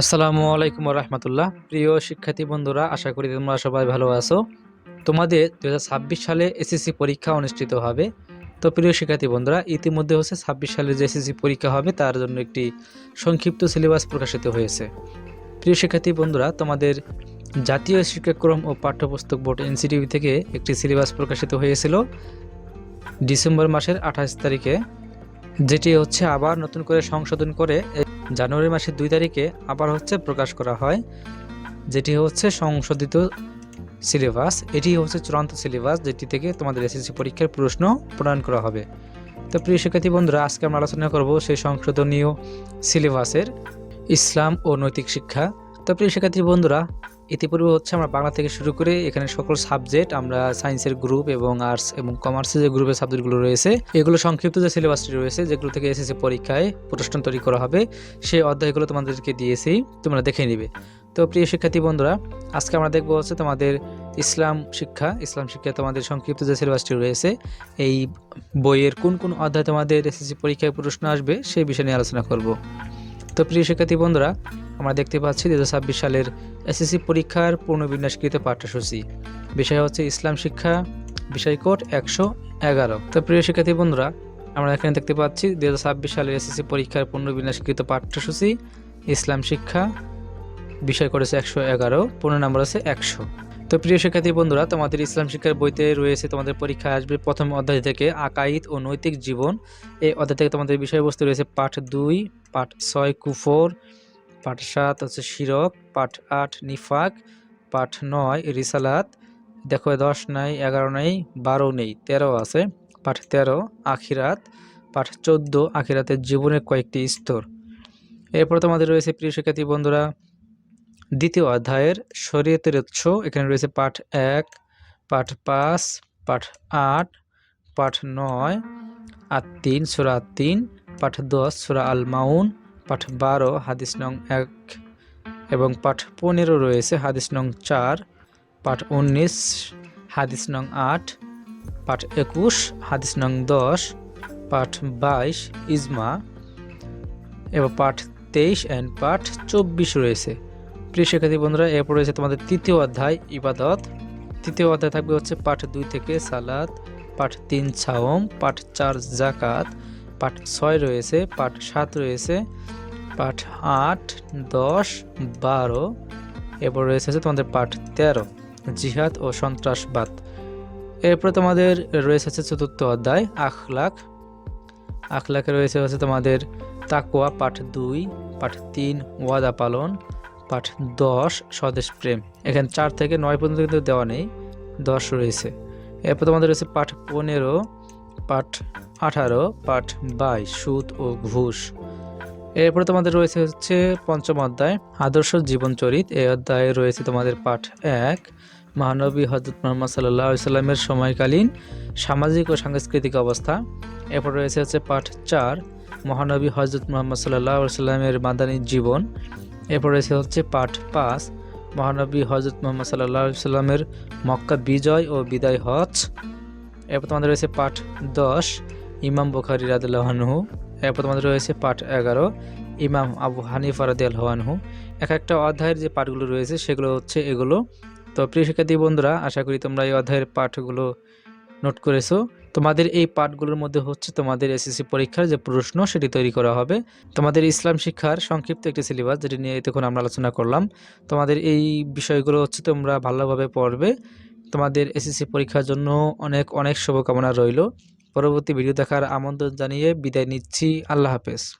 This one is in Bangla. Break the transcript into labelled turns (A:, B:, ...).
A: আসসালামু আলাইকুম রহমতুল্লাহ প্রিয় শিক্ষার্থী বন্ধুরা, আশা করি তোমরা সবাই ভালো আছো। তোমাদের দু হাজার ছাব্বিশ সালে এসএসসি পরীক্ষা অনুষ্ঠিত হবে। তো প্রিয় শিক্ষার্থী বন্ধুরা, ইতিমধ্যে হচ্ছে ছাব্বিশ সালে যে এসএসসি পরীক্ষা হবে, তার জন্য একটি সংক্ষিপ্ত সিলেবাস প্রকাশিত হয়েছে। প্রিয় শিক্ষার্থী বন্ধুরা, তোমাদের জাতীয় শিক্ষাক্রম ও পাঠ্যপুস্তক বোর্ড এনসিটিভি থেকে একটি সিলেবাস প্রকাশিত হয়েছিল ডিসেম্বর মাসের আঠাশ তারিখে, যেটি হচ্ছে আবার নতুন করে সংশোধন করে জানুয়ারি মাসের দুই তারিখে আবার হচ্ছে প্রকাশ করা হয়, যেটি হচ্ছে সংশোধিত সিলেবাস। এটি হচ্ছে চূড়ান্ত সিলেবাস, যেটি থেকে তোমাদের এসএসসি পরীক্ষার প্রশ্ন প্রণয়ন করা হবে। তো প্রিয় শিক্ষার্থী বন্ধুরা, আজকে আমরা আলোচনা করব সেই সংশোধনীয় সিলেবাসের ইসলাম ও নৈতিক শিক্ষা। তো প্রিয় শিক্ষার্থী বন্ধুরা ইতিপূর্বে হচ্ছে আমরা বাংলা থেকে শুরু করে এখানে সকল সাবজেক্ট আমরা সায়েন্সের গ্রুপ এবং আর্টস এবং কমার্সের যে গ্রুপের সাবজেক্টগুলো রয়েছে, এগুলো সংক্ষিপ্ত যে সিলেবাসটি রয়েছে, যেগুলো থেকে এসএসসি পরীক্ষায় প্রশ্ন তৈরি করা হবে, সেই অধ্যায়গুলো তোমাদেরকে দিয়েছি, তোমরা দেখে নিবে। তো প্রিয় শিক্ষার্থী বন্ধুরা, আজকে আমরা দেখব হচ্ছে তোমাদের ইসলাম শিক্ষা ইসলাম শিক্ষা তোমাদের সংক্ষিপ্ত যে সিলেবাসটি রয়েছে, এই বইয়ের কোন কোন অধ্যায় তোমাদের এসএসসি পরীক্ষায় প্রশ্ন আসবে, সেই বিষয় নিয়ে আলোচনা করব। তো প্রিয় শিক্ষার্থী বন্ধুরা আমরা দেখতে পাচ্ছি দু হাজার ছাব্বিশ সালের এসএসসি পরীক্ষার পুনর্বিন্যাসকৃত পাঠ্যসূচি। বিষয় হচ্ছে ইসলাম শিক্ষা বিষয় কোড একশো এগারো। তো প্রিয় শিক্ষার্থী বন্ধুরা, আমরা এখানে দেখতে পাচ্ছি দু হাজার ছাব্বিশ সালের এসএসসি পরীক্ষার পুনর্বিন্যাসকৃত পাঠ্যসূচি, ইসলাম শিক্ষা বিষয় করেছে একশো এগারো পনেরো নম্বর আছে একশো। তো প্রিয় শিক্ষার্থী বন্ধুরা, তোমাদের ইসলাম শিক্ষার বইতে রয়েছে তোমাদের পরীক্ষা আসবে প্রথম অধ্যায় থেকে আকাইদ ও নৈতিক জীবন। এই অধ্যায় থেকে তোমাদের বিষয়বস্তু রয়েছে পাঠ দুই, পাঠ ছয়, কুফর পাঠ সাত হচ্ছে শিরক, পাঠ আট নিফাক, পাঠ নয় রিসালাত। দেখো, দশ নাই, এগারো নেই, বারো নেই, তেরো আছে। পাঠ তেরো, আখিরাত। পাঠ চোদ্দ, আখিরাতের জীবনের কয়েকটি স্তর। এরপর তোমাদের রয়েছে, প্রিয় শিক্ষার্থী বন্ধুরা, দ্বিতীয় অধ্যায়ের শরীয়তের উৎস। এখানে রয়েছে পাঠ এক, পাঠ পাঁচ, পাঠ আট, পাঠ নয়, আর তিন, সুরা তিন, পাঠ দশ, সুরা আল মাউন পাঠ বারো, হাদিস নং এক এবং পাঠ পনেরো রয়েছে, হাদিস নং চার, পাঠ উনিশ, হাদিস নং আট, পাঠ একুশ, হাদিস নং দশ, পাঠ বাইশ, ইজমা এবং পাঠ তেইশ অ্যান্ড পাঠ চব্বিশ রয়েছে। প্রিয় শিক্ষার্থী বন্ধুরা এরপর রয়েছে তোমাদের তৃতীয় অধ্যায়, ইবাদত। তৃতীয় অধ্যায় থাকবে হচ্ছে পাঠ দুই থেকে সালাদ পাঠ তিন ছাওম, পাঠ চার জাকাত, পাঠ ছয় রয়েছে, পাঠ সাত রয়েছে পাঠ আট, দশ, বারো, এরপর রয়েছে তোমাদের পাঠ তেরো, জিহাদ ও সন্ত্রাসবাদ। এরপরে তোমাদের রয়েছে হচ্ছে চতুর্থ অধ্যায়, আখলাখ। আখলাখে রয়েছে হচ্ছে তোমাদের তাকুয়া পাঠ দুই, পাঠ তিন, ওয়াদা পালন, পাঠ দশ, স্বদেশ প্রেম। এখানে চার থেকে নয় পর্যন্ত কিন্তু দেওয়া নেই, দশ রয়েছে। এরপর তোমাদের রয়েছে পাঠ পনেরো, পাঠ আঠারো, পাঠ বাইশ, সুদ ও ঘুষ। এরপরে তোমাদের রয়েছে হচ্ছে পঞ্চম অধ্যায়, আদর্শ জীবনচরিত। এই অধ্যায়ে রয়েছে তোমাদের পাঠ এক, মহানবী হজরত মোহাম্মদ সাল্লাহ সাল্লামের সময়কালীন সামাজিক ও সাংস্কৃতিক অবস্থা। এরপর রয়েছে হচ্ছে পাঠ চার, মহানবী হজরত মোহাম্মদ সাল্লাহ সাল্লামের মাদানী জীবন। এরপর রয়েছে হচ্ছে পাঠ পাঁচ, মহানবী হজরত মোহাম্মদ সাল্লাহ সাল্লামের মক্কা বিজয় ও বিদায় হজ। এরপর তোমাদের রয়েছে পাঠ দশ, ইমাম বুখারি রাদুল্লাহনহু এরপর তোমাদের রয়েছে পাঠ এগারো, ইমাম আবু হানিফা রাদিয়ালহানহু এক একটা অধ্যায়ের যে পাঠগুলো রয়েছে, সেগুলো হচ্ছে এগুলো। তো প্রিয় শিক্ষার্থী বন্ধুরা, আশা করি তোমরা এই অধ্যায়ের পাঠগুলো নোট করেছ। তোমাদের এই পাঠগুলোর মধ্যে হচ্ছে তোমাদের এসএসসি পরীক্ষার যে প্রশ্ন, সেটি তৈরি করা হবে। তোমাদের ইসলাম শিক্ষার সংক্ষিপ্ত একটি সিলেবাস, যেটি নিয়ে তখন আমরা আলোচনা করলাম। তোমাদের এই বিষয়গুলো হচ্ছে তোমরা ভালোভাবে পড়বে। তোমাদের এসএসসি পরীক্ষার জন্য অনেক অনেক শুভকামনা রইল। পরবর্তী ভিডিও দেখার আমন্ত্রণ জানিয়ে বিদায় নিচ্ছি। আল্লাহ হাফেজ।